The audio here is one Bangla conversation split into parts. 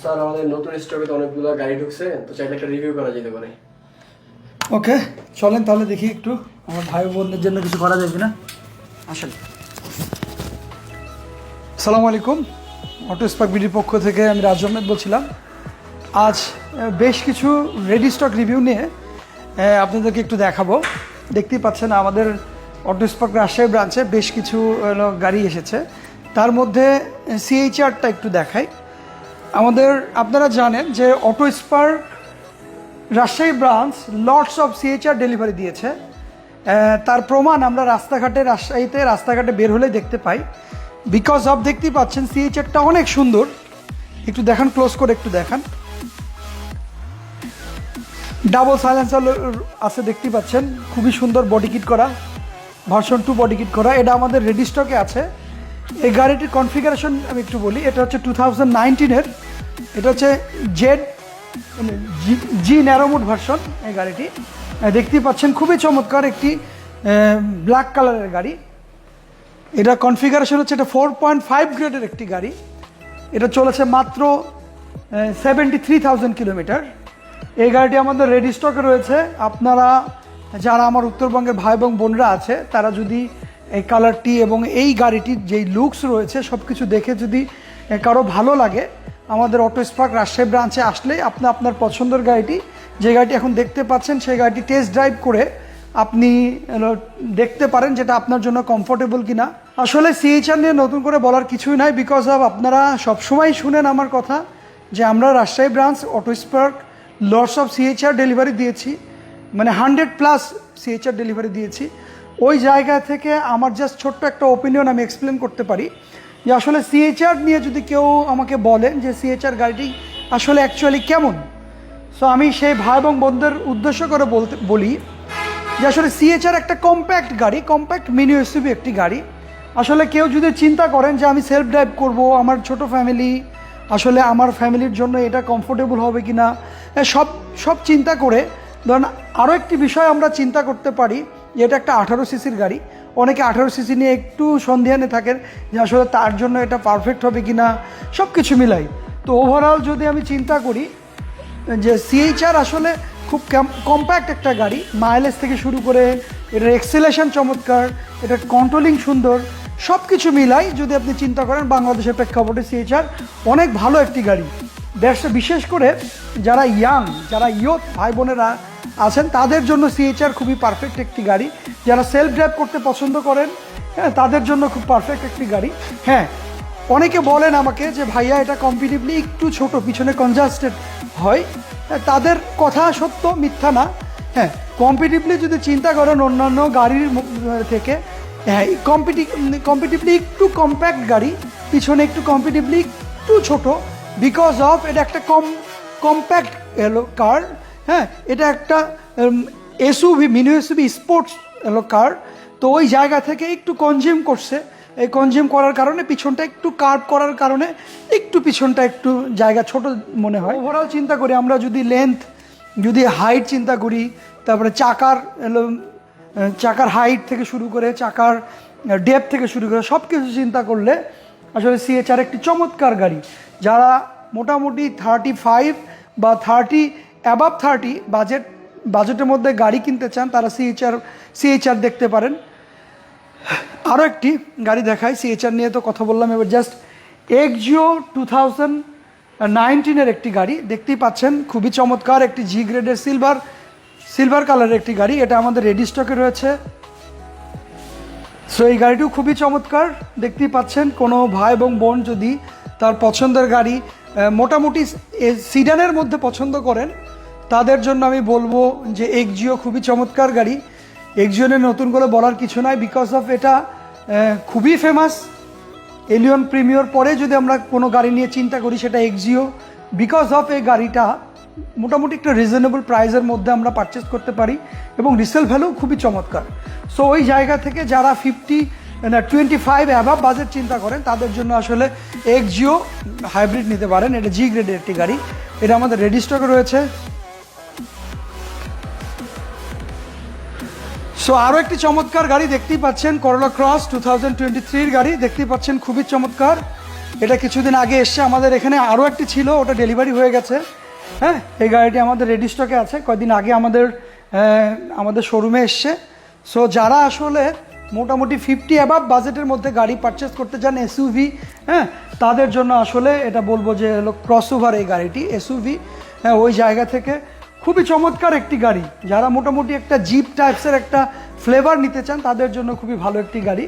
স্যার আমাদের নতুন স্টকে তো অনেকগুলো গাড়ি ঢুকছে তো চাইলে একটা রিভিউ করা যেতে পারে। ওকে চলেন তাহলে দেখি একটু আমার ভাই বোনদের জন্য কিছু করা যায় কিনা। আসেন। আসসালামু আলাইকুম। অটো স্পার্ক বিডির পক্ষ থেকে আমি রাজ আহমেদ বলছিলাম। আজ বেশ কিছু রেডি স্টক রিভিউ নিয়ে আপনাদেরকে একটু দেখাবো। দেখতেই পাচ্ছেন আমাদের অটো স্পার্ক রাজশাহী ব্রাঞ্চে বেশ কিছু গাড়ি এসেছে। তার মধ্যে সিএইচআরটা একটু দেখাই। আমাদের, আপনারা জানেন যে Auto Spark Rajshahi branch lords of CHR delivery দিয়েছে। তার প্রমাণ আমরা রাস্তাঘাটে, রাজশাহীতে রাস্তাঘাটে বের হলে দেখতে পাই। বিকজ অফ দেখতেই পাচ্ছেন, সিএইচআরটা অনেক সুন্দর। একটু দেখান ক্লোজ করে একটু দেখান। ডাবল সাইলেন্সার আছে, দেখতেই পাচ্ছেন। খুবই সুন্দর বডি কিট করা। ভার্সন টু বডি কিট করা। এটা আমাদের রেডি স্টকে আছে। এই গাড়িটির কনফিগারেশন আমি একটু বলি। এটা হচ্ছে টু থাউজেন্ড নাইনটিনের এটা হচ্ছে জেড জি ন্যারোমুড ভার্সন এই গাড়িটি। দেখতেই পাচ্ছেন, খুবই চমৎকার একটি ব্ল্যাক কালারের গাড়ি। এটা কনফিগারেশন হচ্ছে, এটা ফোর পয়েন্ট ফাইভ গ্রেডের একটি গাড়ি। এটা চলেছে মাত্র সেভেন্টি থ্রি থাউজেন্ড কিলোমিটার এই গাড়িটি আমাদের রেডি স্টকে রয়েছে। আপনারা, যারা আমার উত্তরবঙ্গের ভাই এবং বোনরা আছে, তারা যদি এই কালারটি এবং এই গাড়িটির যেই লুকস রয়েছে সব কিছু দেখে যদি কারও ভালো লাগে আমাদের অটো স্পার্ক রাজশাহী ব্রাঞ্চে আসলে আপনি আপনার পছন্দের গাড়িটি, যে গাড়িটি এখন দেখতে পাচ্ছেন, সেই গাড়িটি টেস্ট ড্রাইভ করে আপনি দেখতে পারেন যেটা আপনার জন্য কমফোর্টেবল কিনা। আসলে সিএইচআর নিয়ে নতুন করে বলার কিছুই নাই বিকজ অফ আপনারা সবসময় শুনেন আমার কথা যে আমরা Rajshahi branch Auto Spark lords of CHR delivery দিয়েছি মানে হান্ড্রেড প্লাস সিএইচআর ডেলিভারি দিয়েছি। ওই জায়গা থেকে আমার জাস্ট ছোট্ট একটা ওপিনিয়ন আমি এক্সপ্লেন করতে পারি। যে আসলে সিএইচআর নিয়ে যদি কেউ আমাকে বলেন যে সিএইচআর গাড়িটি আসলে অ্যাকচুয়ালি কেমন? সো আমি সেই ভাই এবং বন্ধুদের উদ্দেশ্য করে বলতে, বলি যে আসলে সিএচআর একটা কম্প্যাক্ট গাড়ি কম্প্যাক্ট মিনি এসইউভি একটি গাড়ি। আসলে কেউ যদি চিন্তা করেন যে আমি সেলফ ড্রাইভ করব, আমার ছোট ফ্যামিলি আসলে আমার ফ্যামিলির জন্য এটা কমফোর্টেবল হবে কি না সব সব চিন্তা করে ধরেন আরও একটি বিষয় আমরা চিন্তা করতে পারি যে এটা একটা আঠারো সিসির গাড়ি। অনেকে আঠারো সিসি নিয়ে একটু সন্ধিহানে থাকেন যে আসলে তার জন্য এটা পারফেক্ট হবে কি না সব কিছু মিলাই। তো ওভারঅল যদি আমি চিন্তা করি, যে সিএইচআর আসলে খুব কম্প্যাক্ট একটা গাড়ি মাইলেজ থেকে শুরু করে এটার এক্সেলেশন চমৎকার, এটার কন্ট্রোলিং সুন্দর সব কিছু মিলাই যদি আপনি চিন্তা করেন, বাংলাদেশের প্রেক্ষাপটে সিএইচআর অনেক ভালো একটি গাড়ি। দেশে বিশেষ করে যারা ইয়াং যারা ইয়ত ভাই বোনেরা আছেন তাদের জন্য সিএইচআর খুবই পারফেক্ট একটি গাড়ি। যারা সেলফ ড্রাইভ করতে পছন্দ করেন হ্যাঁ তাদের জন্য খুব পারফেক্ট একটি গাড়ি। হ্যাঁ অনেকে বলেন আমাকে যে ভাইয়া এটা কম্পিটিভলি একটু ছোট পিছনে কনজাস্টেড হয়। হ্যাঁ, তাদের কথা সত্য মিথ্যা না। হ্যাঁ কম্পিটিভলি যদি চিন্তা করেন অন্যান্য গাড়ির থেকে হ্যাঁ কম্পিটি কম্পিটিভলি একটু কম্প্যাক্ট গাড়ি পিছনে একটু কম্পিটিভলি একটু ছোট বিকজ অফ এটা একটা কম কম্প্যাক্ট এলো কার হ্যাঁ এটা একটা এসউভি মিনি এসউভি স্পোর্টস কার। তো ওই জায়গা থেকে একটু কনজিউম করছে। এই কনজিউম করার কারণে পিছনটা একটু কার্ভ করার কারণে একটু পিছনটা একটু জায়গা ছোট মনে হয়। ওভারঅল চিন্তা করি, আমরা যদি লেন্থ যদি হাইট চিন্তা করি, তারপরে চাকার চাকার হাইট থেকে শুরু করে, চাকার ডেপ থেকে শুরু করে সব কিছু চিন্তা করলে আসলে সিএচআর একটি চমৎকার গাড়ি। যারা মোটামুটি থার্টি ফাইভ বা থার্টি অ্যাবাভ থার্টি বাজেট, বাজেটের মধ্যে গাড়ি কিনতে চান, তারা সিএইচআর সিএইচআর দেখতে পারেন। আরও একটি গাড়ি দেখাই সিএচআর নিয়ে তো কথা বললাম এবার। জাস্ট এক্সজিও টু থাউজেন্ড নাইনটিনের একটি গাড়ি, দেখতেই পাচ্ছেন, খুবই চমৎকার, একটি জি গ্রেডের সিলভার সিলভার কালারের একটি গাড়ি, এটা আমাদের রেডি স্টকে রয়েছে। সো এই গাড়িটিও খুবই চমৎকার, দেখতেই পাচ্ছেন, কোনো ভাই এবং বোন যদি তার পছন্দের গাড়ি মোটামুটি সিডানের মধ্যে পছন্দ করেন তাদের জন্য আমি বলব যে এক্সজিও খুবই চমৎকার গাড়ি। এক্সজিও নিয়ে নতুন করে বলার কিছু নাই বিকজ অফ এটা খুবই ফেমাস এলিয়ন প্রিমিয়র পরে যদি আমরা কোনো গাড়ি নিয়ে চিন্তা করি সেটা এক্সজিও বিকজ অফ এই গাড়িটা, মোটামুটি একটা রিজনেবল প্রাইসের মধ্যে আমরা পারচেস করতে পারি এবং রিসেল ভ্যালু খুবই চমৎকার। সো ওই জায়গা থেকে যারা ফিফটি না টোয়েন্টি ফাইভ অ্যাভাব বাজেট চিন্তা করেন, তাদের জন্য আসলে এক্সজিও হাইব্রিড নিতে পারেন। এটা জি গ্রেডের একটি গাড়ি। এটা আমাদের রেডি স্টকে রয়েছে। সো আরও একটি চমৎকার গাড়ি দেখতেই পাচ্ছেন করলা ক্রস টু থাউজেন্ড টোয়েন্টি থ্রির গাড়ি। দেখতেই পাচ্ছেন, খুবই চমৎকার। এটা কিছুদিন আগে এসছে, আমাদের এখানে আরও একটি ছিল, ওটা ডেলিভারি হয়ে গেছে। হ্যাঁ এই গাড়িটি আমাদের রেডি স্টকে আছে। কয়েকদিন আগে আমাদের আমাদের শোরুমে এসছে। সো যারা আসলে মোটামুটি ফিফটি অ্যাবাভ বাজেটের মধ্যে গাড়ি পারচেস করতে চান এসইউভি হ্যাঁ তাদের জন্য আসলে এটা বলব যে হলো ক্রস ওভার এই গাড়িটি এসইউভি হ্যাঁ ওই জায়গা থেকে। খুবই চমৎকার একটি গাড়ি। যারা মোটামুটি একটা জিপ টাইপসের একটা ফ্লেভার নিতে চান তাদের জন্য খুবই ভালো একটি গাড়ি।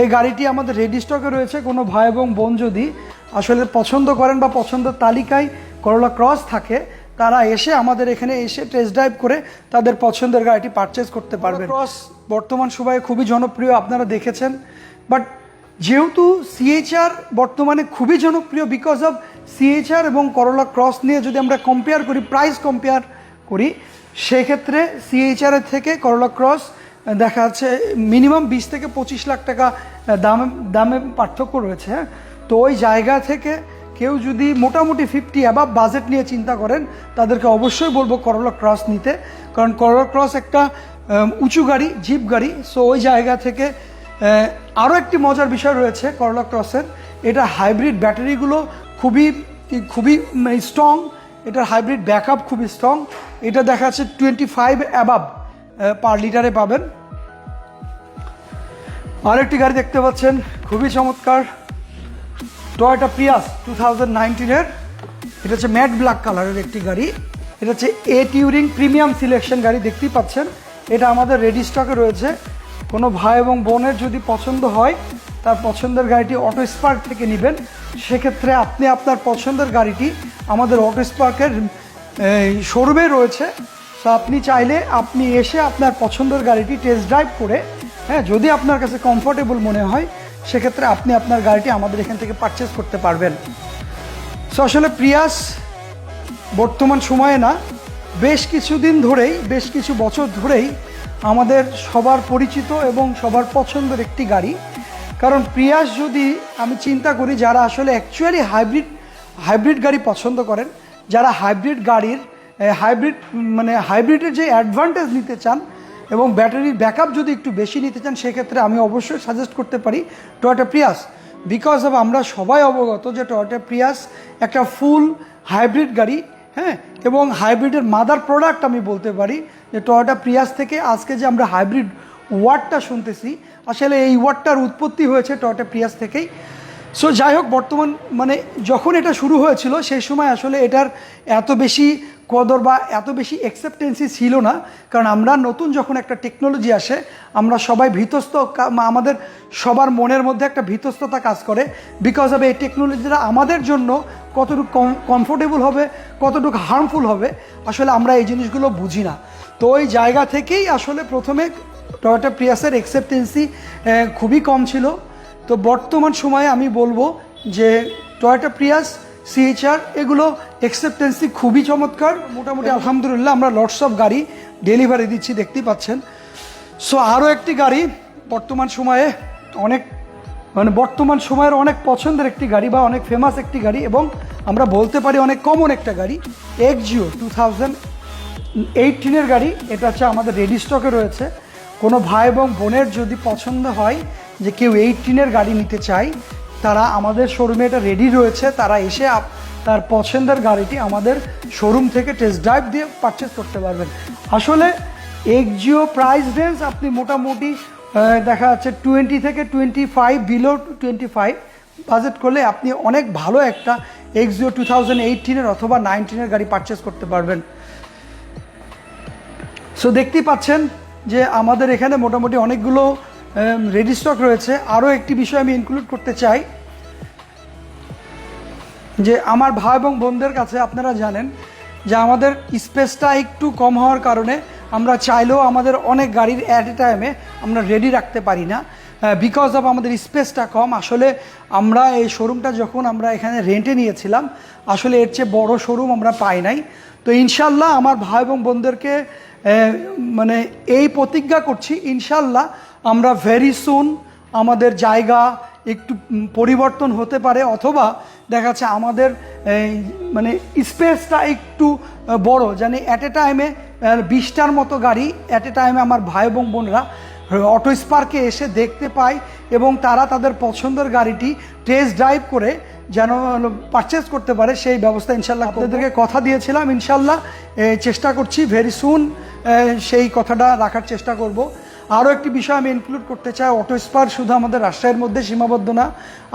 এই গাড়িটি আমাদের রেডি স্টকে রয়েছে কোনো ভাই এবং বোন যদি আসলে পছন্দ করেন বা পছন্দের তালিকায় করলা ক্রস থাকে তারা এসে আমাদের এখানে এসে টেস্ট ড্রাইভ করে তাদের পছন্দের গাড়িটি পারচেস করতে পারবেন। ক্রস বর্তমান সময়ে খুবই জনপ্রিয় আপনারা দেখেছেন। বাট যেহেতু সিএইচআর বর্তমানে খুবই জনপ্রিয় বিকজ অফ সিএইচআর এবং করলা ক্রস নিয়ে যদি আমরা কম্পেয়ার করি প্রাইস কম্পেয়ার করি। সেক্ষেত্রে সিএইচআরের থেকে করলা ক্রস দেখা যাচ্ছে মিনিমাম বিশ থেকে পঁচিশ লাখ টাকা দামে দামে পার্থক্য রয়েছে হ্যাঁ? তো ওই জায়গা থেকে কেউ যদি মোটামুটি ফিফটি অ্যাবাভ বাজেট নিয়ে চিন্তা করেন, তাদেরকে অবশ্যই বলব করলা ক্রস নিতে। কারণ করলা ক্রস একটা উঁচু গাড়ি, জিপ গাড়ি সো ওই জায়গা থেকে আরও একটি মজার বিষয় রয়েছে করলা ক্রসের এটা হাইব্রিড ব্যাটারিগুলো খুবই খুবই স্ট্রং এটার হাইব্রিড ব্যাকআপ খুবই স্ট্রং এটা দেখা যাচ্ছে টোয়েন্টি ফাইভ অ্যাবাব পার লিটারে পাবেন। আরেকটি গাড়ি দেখতে পাচ্ছেন, খুবই চমৎকার। টয়োটা প্রিয়াস টু থাউজেন্ড নাইনটিনের এটা হচ্ছে ম্যাট ব্ল্যাক কালারের একটি গাড়ি। এটা হচ্ছে এ টিউরিং প্রিমিয়াম সিলেকশন গাড়ি, দেখতেই পাচ্ছেন। এটা আমাদের রেডি স্টকে রয়েছে। কোনো ভাই এবং বোনের যদি পছন্দ হয়, তার পছন্দের গাড়িটি অটো স্পার্ক থেকে নেবেন। সেক্ষেত্রে আপনি আপনার পছন্দের গাড়িটি আমাদের অটো স্পার্কের শোরুমে রয়েছে। তো আপনি চাইলে আপনি এসে আপনার পছন্দের গাড়িটি টেস্ট ড্রাইভ করে হ্যাঁ যদি আপনার কাছে কমফোর্টেবল মনে হয়, সেক্ষেত্রে আপনি আপনার গাড়িটি আমাদের এখান থেকে পারচেস করতে পারবেন। সো আসলে প্রিয়াস, বর্তমান সময়ে না, বেশ কিছুদিন ধরেই, বেশ কিছু বছর ধরেই আমাদের সবার পরিচিত এবং সবার পছন্দের একটি গাড়ি। কারণ প্রিয়াস যদি আমি চিন্তা করি, যারা আসলে অ্যাকচুয়ালি হাইব্রিড হাইব্রিড গাড়ি পছন্দ করেন যারা হাইব্রিড গাড়ির হাইব্রিড মানে হাইব্রিডের যে অ্যাডভান্টেজ নিতে চান এবং ব্যাটারির ব্যাকআপ যদি একটু বেশি নিতে চান, সেক্ষেত্রে আমি অবশ্যই সাজেস্ট করতে পারি টয়োটা প্রিয়াস বিকজ অফ আমরা সবাই অবগত যে টয়োটা প্রিয়াস একটা ফুল হাইব্রিড গাড়ি হ্যাঁ? এবং হাইব্রিডের মাদার প্রোডাক্ট আমি বলতে পারি যে টয়োটা প্রিয়াস থেকে আজকে যে আমরা হাইব্রিড ওয়ার্ডটা শুনতেছি, আসলে এই ওয়ার্ডটার উৎপত্তি হয়েছে টয়োটা প্রিয়াস থেকেই। সো যাই হোক বর্তমান মানে যখন এটা শুরু হয়েছিল, সেই সময় আসলে এটার এত বেশি কদর বা এত বেশি অ্যাকসেপ্টেন্সি ছিল না। কারণ আমরা নতুন যখন একটা টেকনোলজি আসে, আমরা সবাই ভীতস্ত আমাদের সবার মনের মধ্যে একটা ভীতস্ততা কাজ করে। বিকজ অফ এই টেকনোলজিটা আমাদের জন্য কতটুকু কমফোর্টেবল হবে, কতটুকু হার্মফুল হবে, আসলে আমরা এই জিনিসগুলো বুঝি না। তো ওই জায়গা থেকেই আসলে প্রথমে টয়োটা প্রিয়াসের অ্যাকসেপ্টেন্সি খুবই কম ছিল। তো বর্তমান সময়ে আমি বলব যে টয়োটা প্রিয়াস সিএইচআর এগুলো অ্যাকসেপ্টেন্সি খুবই চমৎকার। মোটামুটি আলহামদুলিল্লাহ আমরা লটস অফ গাড়ি ডেলিভারি দিচ্ছি দেখতেই পাচ্ছেন। সো আরও একটি গাড়ি বর্তমান সময়ে অনেক মানে বর্তমান সময়ের অনেক পছন্দের একটি গাড়ি বা অনেক ফেমাস একটি গাড়ি এবং আমরা বলতে পারি অনেক কমন একটা গাড়ি এক্সজিও টু থাউজেন্ড এইটিনের গাড়ি। এটা হচ্ছে আমাদের রেডি স্টকে রয়েছে। কোনো ভাই এবং বোনের যদি পছন্দ হয় যে কেউ এইটিনের গাড়ি নিতে চায়, তারা আমাদের শোরুমে এটা রেডি রয়েছে। তারা এসে তার পছন্দের গাড়িটি আমাদের শোরুম থেকে টেস্ট ড্রাইভ দিয়ে পারচেস করতে পারবেন। আসলে এক্সজিও প্রাইস রেঞ্জ আপনি মোটামুটি দেখা যাচ্ছে টোয়েন্টি থেকে twenty five below twenty five budget করলে আপনি অনেক ভালো একটা এক্সজিও টু থাউজেন্ড এইটিনের অথবা নাইনটিনের গাড়ি পারচেস করতে পারবেন। সো দেখতেই পাচ্ছেন যে আমাদের এখানে মোটামুটি অনেকগুলো রেডি স্টক রয়েছে। আরও একটি বিষয় আমি ইনক্লুড করতে চাই। যে আমার ভাই এবং বোনদের কাছে আপনারা জানেন যে আমাদের স্পেসটা একটু কম হওয়ার কারণে আমরা চাইলেও আমাদের অনেক গাড়ির অ্যাট এ টাইমে আমরা রেডি রাখতে পারি না। বিকজ অফ আমাদের স্পেসটা কম। আসলে আমরা এই শোরুমটা যখন আমরা এখানে রেন্টে নিয়েছিলাম, আসলে এর চেয়ে বড় শোরুম আমরা পাই নাই। তো ইনশাল্লাহ আমার ভাই এবং বোনদেরকে মানে এই প্রতিজ্ঞা করছি, ইনশাল্লাহ আমরা ভেরি সুন আমাদের জায়গা একটু পরিবর্তন হতে পারে অথবা দেখা যাচ্ছে আমাদের এই, মানে স্পেসটা একটু বড়। জানি অ্যাট এ টাইমে বিশটার মতো গাড়ি অ্যাট এ টাইমে আমার ভাই এবং বোনরা অটো স্পার্কে এসে দেখতে পায় এবং তারা তাদের পছন্দের গাড়িটি টেস্ট ড্রাইভ করে যেন পারচেস করতে পারে সেই ব্যবস্থা ইনশাল্লাহ আপনাদেরকে কথা দিয়েছিলাম। ইনশাল্লাহ চেষ্টা করছি ভেরি সুন সেই কথাটা রাখার চেষ্টা করব। আরও একটি বিষয় আমি ইনক্লুড করতে চাই অটো স্পার্ক শুধু আমাদের রাজশাহীর মধ্যে সীমাবদ্ধ না,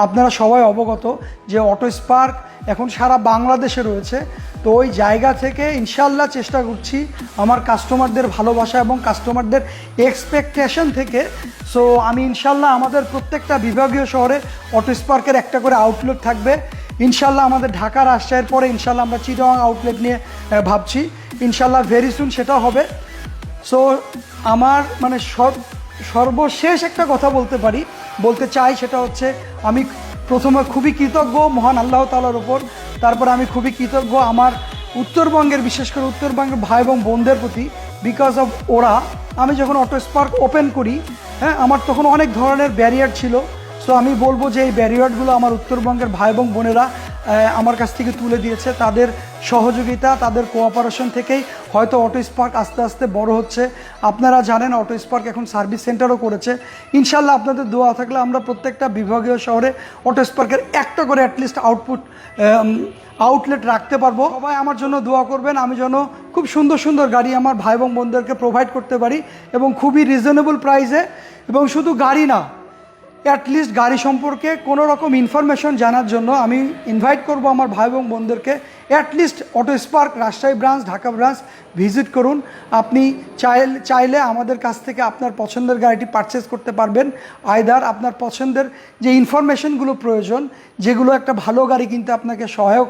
আপনারা সবাই অবগত যে অটো স্পার্ক এখন সারা বাংলাদেশে রয়েছে। তো ওই জায়গা থেকে ইনশাল্লাহ চেষ্টা করছি আমার কাস্টমারদের ভালোবাসা এবং কাস্টমারদের এক্সপেকটেশন থেকে। সো আমি ইনশাল্লাহ আমাদের প্রত্যেকটা বিভাগীয় শহরে অটো স্পার্কের একটা করে আউটলেট থাকবে। ইনশাল্লাহ আমাদের ঢাকা, রাজশাহীর পরে ইনশাল্লাহ আমরা চিটাং আউটলেট নিয়ে ভাবছি। ইনশাল্লাহ ভেরি সুন সেটা হবে। সো আমার মানে সর- সর্বশেষ একটা কথা বলতে পারি। বলতে চাই সেটা হচ্ছে, আমি প্রথমে খুবই কৃতজ্ঞ মহান আল্লাহ তালার ওপর তারপর আমি খুবই কৃতজ্ঞ আমার উত্তরবঙ্গের, বিশেষ করে উত্তরবঙ্গের ভাই এবং বোনদের প্রতি। বিকজ অফ ওরা, আমি যখন অটো স্পার্ক ওপেন করি হ্যাঁ আমার তখন অনেক ধরনের ব্যারিয়ার ছিল। সো আমি বলব যে এই ব্যারিয়ারগুলো আমার উত্তরবঙ্গের ভাই এবং বোনেরা আমার কাছ থেকে তুলে দিয়েছে। তাদের সহযোগিতা, তাদের কোঅপারেশন থেকেই হয়তো অটো স্পার্ক আস্তে আস্তে বড় হচ্ছে। আপনারা জানেন অটো স্পার্ক এখন সার্ভিস সেন্টারও করেছে। ইনশাল্লাহ আপনাদের দোয়া থাকলে আমরা প্রত্যেকটা বিভাগীয় শহরে অটো স্পার্কের একটা করে অ্যাটলিস্ট আউটপুট আউটলেট রাখতে পারব। সবাই আমার জন্য দোয়া করবেন, আমি যেন খুব সুন্দর সুন্দর গাড়ি আমার ভাই এবং বোনদেরকে প্রোভাইড করতে পারি এবং খুবই রিজনেবল প্রাইসে এবং শুধু গাড়ি না অ্যাটলিস্ট গাড়ি সম্পর্কে কোনো রকম ইনফরমেশন জানার জন্য আমি ইনভাইট করব আমার ভাই এবং বোনদেরকে। At least Auto Spark Rajshahi branch Dhaka branch visit করুন। আপনি চাইলে চাইলে আমাদের কাছ থেকে আপনার পছন্দের গাড়িটি পারচেস করতে পারবেন। আয়দার আপনার পছন্দের যে ইনফরমেশনগুলো প্রয়োজন, যেগুলো একটা ভালো গাড়ি কিনতে আপনাকে সহায়ক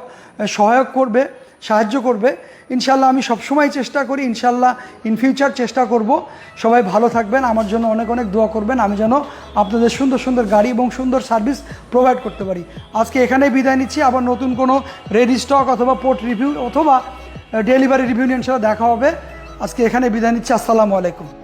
সহায়ক করবে সাহায্য করবে। ইনশাল্লাহ আমি সবসময় চেষ্টা করি ইনশাল্লাহ ইন ফিউচার চেষ্টা করব। সবাই ভালো থাকবেন, আমার জন্য অনেক অনেক দোয়া করবেন। আমি যেন আপনাদের সুন্দর সুন্দর গাড়ি এবং সুন্দর সার্ভিস প্রোভাইড করতে পারি। আজকে এখানেই বিদায় নিচ্ছি। আবার নতুন কোনো রেডি স্টক অথবা পোর্ট রিভিউ অথবা ডেলিভারি রিভিউ নিয়ে ইনশাল্লাহ দেখা হবে। আজকে এখানে বিদায় নিচ্ছি। আসসালামু আলাইকুম।